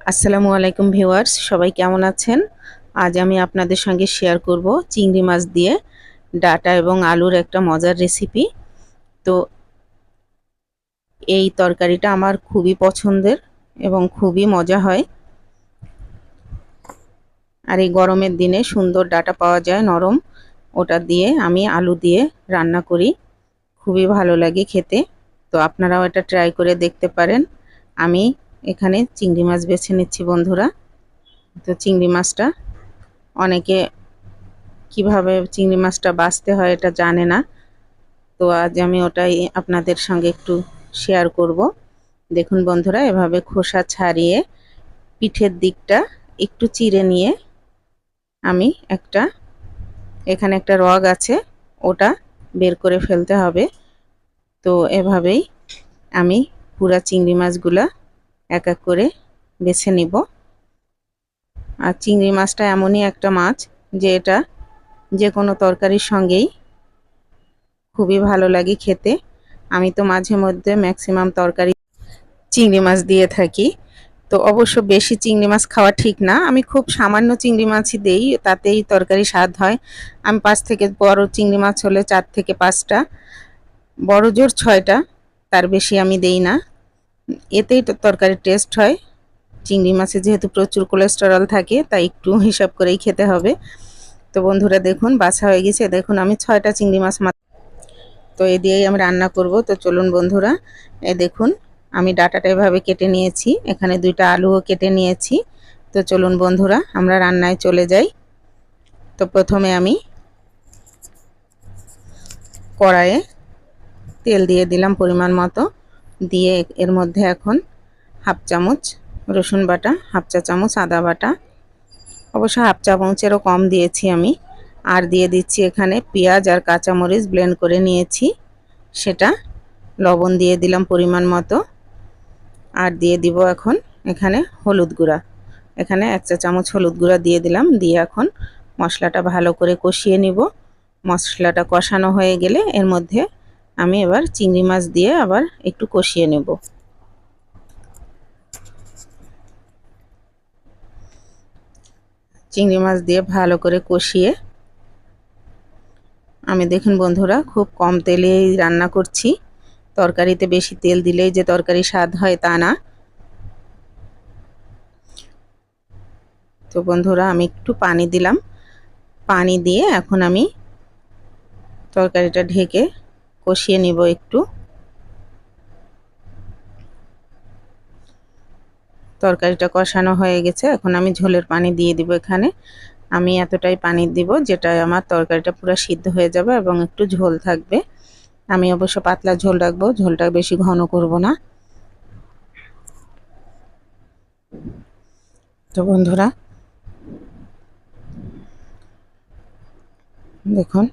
আসসালামু আলাইকুম ভিউয়ার্স, সবাই কেমন আছেন? আজ আমি আপনাদের সঙ্গে শেয়ার করব চিংড়ি মাছ দিয়ে ডাটা এবং আলুর একটা মজার রেসিপি তো এই তরকারিটা আমার খুবই পছন্দের এবং খুবই মজা হয়। আর এই গরমের দিনে সুন্দর ডাটা পাওয়া যায় নরম, ওটা দিয়ে আমি আলু দিয়ে রান্না করি। খুবই ভালো লাগে খেতে। তো আপনারাও এটা ট্রাই করে দেখতে পারেন। আমি এখানে চিংড়ি মাছ বেছে নিচ্ছি বন্ধুরা। তো চিংড়ি মাছটা অনেকে কীভাবে চিংড়ি মাছটা বাছতে হয় এটা জানে না। তো আজ আমি ওটাই আপনাদের সঙ্গে একটু শেয়ার করব। দেখুন বন্ধুরা, এভাবে খোসা ছাড়িয়ে পিঠের দিকটা একটু চিড়ে নিয়ে আমি একটা, এখানে একটা রগ আছে, ওটা বের করে ফেলতে হবে। তো এভাবেই আমি পুরা চিংড়ি মাছগুলা এক এক করে বেছে নিব। আর চিংড়ি মাছটা এমনই একটা মাছ যে এটা যে কোনো তরকারির সঙ্গেই খুবই ভালো লাগে খেতে। আমি তো মাঝে মধ্যে ম্যাক্সিমাম তরকারি চিংড়ি মাছ দিয়ে থাকি। তো অবশ্য বেশি চিংড়ি মাছ খাওয়া ঠিক না। আমি খুব সামান্য চিংড়ি মাছই দেই, তাতেই তরকারি স্বাদ হয়। আমি পাঁচ থেকে বড় চিংড়ি মাছ হলে চার থেকে পাঁচটা, বড় জোর ছয়টা, তার বেশি আমি দেই না। এতেই তরকারির টেস্ট হয়। চিংড়ি মাছে যেহেতু প্রচুর কোলেস্টেরল থাকে, তাই একটু হিসাব করেই খেতে হবে। তো বন্ধুরা দেখুন, বাছা হয়ে গেছে। দেখুন, আমি ছয়টা চিংড়ি মাছ তো এ দিয়েই আমি রান্না করব। তো চলুন বন্ধুরা এ দেখুন, আমি ডাটাটা এভাবে কেটে নিয়েছি। এখানে দুইটা আলুও কেটে নিয়েছি। তো চলুন বন্ধুরা, আমরা রান্নায় চলে যাই। তো প্রথমে আমি কড়াইয়ে তেল দিয়ে দিলাম পরিমাণ মতো। দিয়ে এর মধ্যে এখন হাফ চামচ রসুন বাটা, হাফ চা চামচ আদা বাটা। অবশ্য হাফ চামচেরও কম দিয়েছি আমি। আর দিয়ে দিচ্ছি এখানে পেঁয়াজ আর কাঁচামরিচ ব্লেন্ড করে নিয়েছি। সেটা লবণ দিয়ে দিলাম পরিমাণ মতো। আর দিয়ে দিব এখন এখানে হলুদ গুঁড়া। এখানে এক চা চামচ হলুদ গুঁড়া দিয়ে দিলাম। দিয়ে এখন মশলাটা ভালো করে কষিয়ে নিব। মশলাটা কষানো হয়ে গেলে এর মধ্যে আমি এবার চিংড়ি মাছ দিয়ে আবার একটু কষিয়ে নেব। চিংড়ি মাছ দিয়ে ভালো করে কষিয়ে আমি দেখুন বন্ধুরা, খুব কম তেলেই রান্না করছি। তরকারিতে বেশি তেল দিলেই যে তরকারি স্বাদ হয় তা না। তো বন্ধুরা, আমি একটু পানি দিলাম। পানি দিয়ে এখন আমি তরকারিটা ঢেকে কষিয়ে নিব একটু। তরকারিটা কষানো হয়ে গেছে। এখন আমি ঝোলের পানি দিয়ে দিব এখানে। আমি এতটাই পানি দিব যেটা আমার তরকারিটা পুরো সিদ্ধ হয়ে যাবে এবং একটু ঝোল থাকবে। আমি অবশ্য পাতলা ঝোল রাখব, ঝোলটা বেশি ঘন করব না। তো বন্ধুরা, দেখুন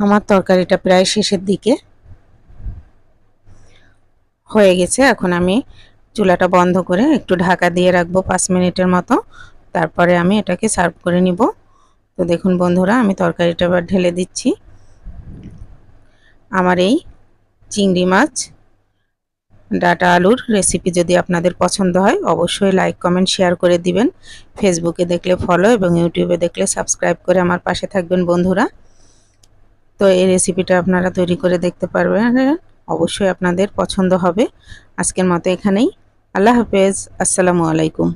আমার তরকারিটা প্রায় শেষের দিকে হয়ে গেছে। এখন আমি চুলাটা বন্ধ করে একটু ঢাকা দিয়ে রাখব পাঁচ মিনিটের মতো। তারপরে আমি এটাকে সার্ভ করে নিব। তো দেখুন বন্ধুরা, আমি তরকারিটা এবার ঢেলে দিচ্ছি। আমার এই চিংড়ি মাছ, ডাটা আলুর রেসিপি যদি আপনাদের পছন্দ হয়, অবশ্যই লাইক, কমেন্ট, শেয়ার করে দিবেন। ফেসবুকে দেখলে ফলো এবং ইউটিউবে দেখলে সাবস্ক্রাইব করে আমার পাশে থাকবেন বন্ধুরা। তো এই রেসিপিটা আপনারা তৈরি করে দেখতে পারবেন। অবশ্যই আপনাদের পছন্দ হবে। আজকের মতো এখানেই। আল্লাহ হাফেজ। আসসালামু আলাইকুম।